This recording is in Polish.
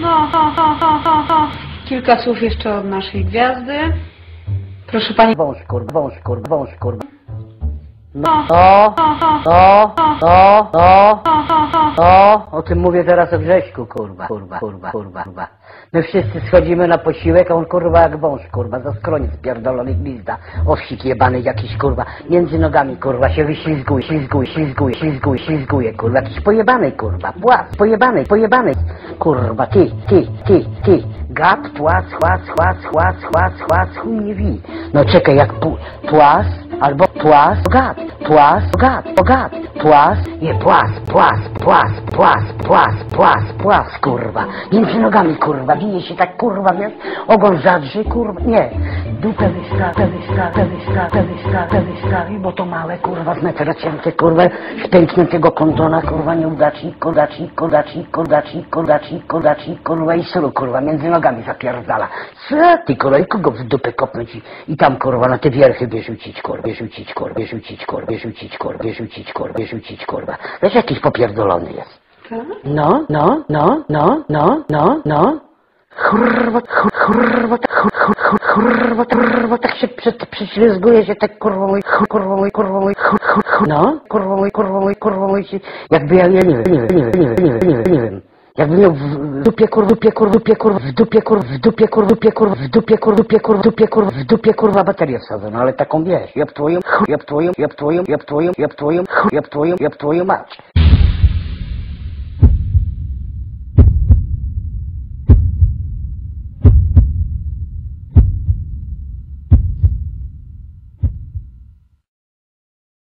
No, ha, ha, ha, ha, ha. Kilka słów jeszcze od naszej gwiazdy. Proszę pani. Wąż kurwa, wąż kurwa, wąż kurwa. No, no, no, no, no, no, o tym mówię teraz o Grześku, kurwa, kurwa, kurwa, kurwa, kurwa. My wszyscy schodzimy na posiłek, a on kurwa jak wąż, kurwa, za skroniec pierdolony glizda, owsik jebany jakiś, kurwa, między nogami, kurwa, się wyślizguje, ślizguje, ślizguje, ślizguje, ślizguje, kurwa, jakiś pojebany, kurwa, płac, pojebany, pojebany, kurwa, ty, ty, ty, ty, gad, płac, chłac, chłac, chłac, chłac, chłac, chuj nie wi. No czekaj, jak pu, płas, albo płas, gad, płas, gad, gad, płas, nie, płas, płas, płas, płas, płas, płas, płas, kurwa, między nogami, kurwa, bije się tak, kurwa, wiesz, ogon zadrży, kurwa, nie, dupę wystawi, wystawi, wystawi, wystawi, wystawi, bo to małe, kurwa, z metra cięte, kurwa, z pękniętego kondona, kurwa, nieudacznik, kodacznik, kodacznik, kodacznik, kodacznik, kodacznik, kurwa, i solo, kurwa, między nogami zapierdala, co ty, kurwa, i kogo w dupę kopnąć i, i tam, kurwa, na te wierchy wyrzucić, kurwa, wyrzucić, kurwa, wyrzucić, kurwa, wyrzucić, kurwa, wyrzucić, kurwa, wyrzucić, kurwa, wiesz, jakiś popierdolony jest. No, no, no, no, no, no, no. Kurwa, kur- kurwa, kur- kur- kur- kurwa, kurwa, tak się prze- prześlizguje się tak kurwa mój, kur- kurwa mój, kurwa mój, no, kurwa mój, kurwa mój, kurwa mój, jakby ja, ja nie wiem, nie wiem, nie wiem, nie wiem, nie wiem, nie wiem. Jakby miał dupie kur, dupie kur, dupie kur, w dupie kur, w dupie kur, dupie kur, w dupie kur, dupie kur, dupie kur, w dupie kurwa baterię wsadzoną, ale taką wiesz, jeb twoją, jeb twoją, jeb twoją, jeb twoją, jeb twoją, jeb twoją, jeb twoją mać.